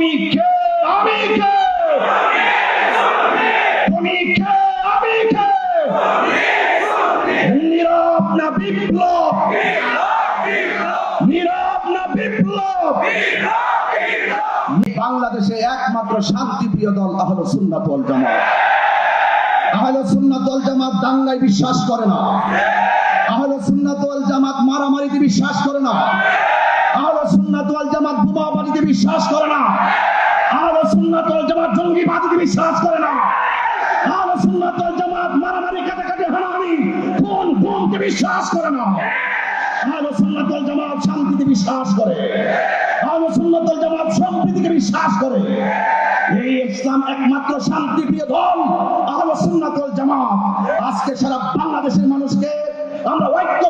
তুমি কে? আমি কে? তুমি কে? আমি কে? নীরব না বিপ্লব? নীরব না বিপ্লব? বাংলাদেশে একমাত্র শান্তিপ্রিয় দল আহলে সুন্নাত ওয়াল জামাত। আহলে সুন্নাত ওয়াল জামাত দাঙ্গায় বিশ্বাস করে না। আহলে সুন্নাত ওয়াল জামাত মারামারিতে বিশ্বাস করে না। বিশ্বাস করে না। আহলে সুন্নাত ওয়াল জামাত জঙ্গিবাদীকে বিশ্বাস করে না। আহলে সুন্নাত ওয়াল জামাত মারামারি কাটাকাটি হানাহানি, খুন খুনকে বিশ্বাস করে না। আহলে সুন্নাত ওয়াল জামাত শান্তিতে বিশ্বাস করে। আহলে সম্প্রীতিকে বিশ্বাস করে। এই ইসলাম একমাত্র শান্তিপ্রিয় দল আহলে সুন্নাত ওয়াল জামাত। আজকে সারা বাংলাদেশের মানুষকে আমরা ঐক্যবদ্ধভাবে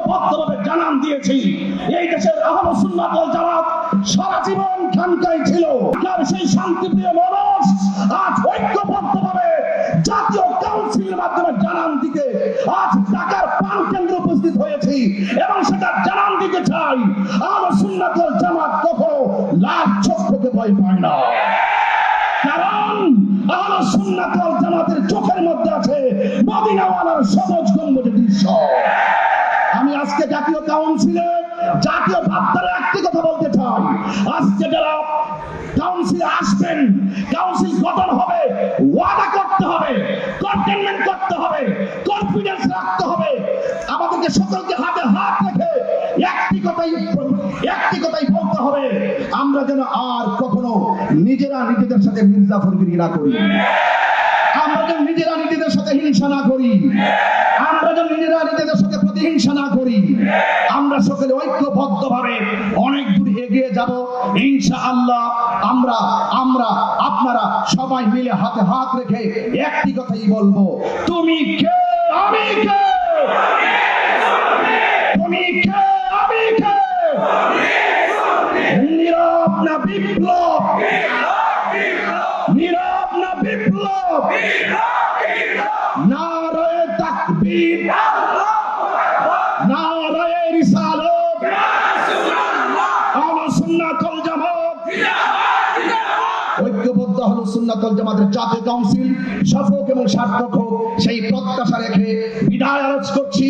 খানকাই ছিল। আর সেই শান্তিপ্রিয় মানুষ আজ ঐক্যবদ্ধভাবে জাতীয় কাউন্সিলের মাধ্যমে জানান দিতে আজ ঢাকার পান কেন্দ্রে উপস্থিত হয়েছি এবং সেটা জানান দিতে চাই। আহলে সুন্নাত ওয়াল জামাত কখনো লাভ চক্ষুকে ভয় পায় না। কারণ আহলে সুন্নাত ওয়াল জামাতের চোখের মধ্যে আছে মদিনাওয়ালার সবুজ গম্বুজের দৃশ্য। আমি আজকে জাতীয় কাউন্সিলে জাতীয় ভাবধারা একটি কথা বলতে চাই। আজকে যারা কাউন্সিল গঠন হবে, ওয়াদা করতে হবে কন্টেনমেন্ট করতে হবে কনফিডেন্স রাখতে হবে। আমাদেরকে সকলকে হাতে হাত রেখে একটি আমরা যেন আর কখনো নিজেরা নিজেদের সাথে মির্জাফরগিরি না করি। আমরা যেন নিজেরা নিজেদের সাথে হিংসা না করি। আমরা যেন নিজেরা নিজেদের সাথে প্রতিহিংসা না করি। আমরা সকলে ঐক্যবদ্ধ ভাবে অনেক এগিয়ে যাব। ইনশা আল্লাহ আমরা আমরা, আপনারা সবাই মিলে হাতে হাত রেখে একটি কথাই বলব। তুমি কে, আমি কে? তুমি কে, আমি কে? নীরব না বিপ্লব? নীরব না বিপ্লব? নারায়ে তাকবীর? সুন্নাত ওয়াল জামাত। ঐক্যবদ্ধ হলো সুন্নাতল জামাতের জাতীয় কাউন্সিল। এবং সার্থক সেই প্রত্যাশা রেখে বিদায় করছি।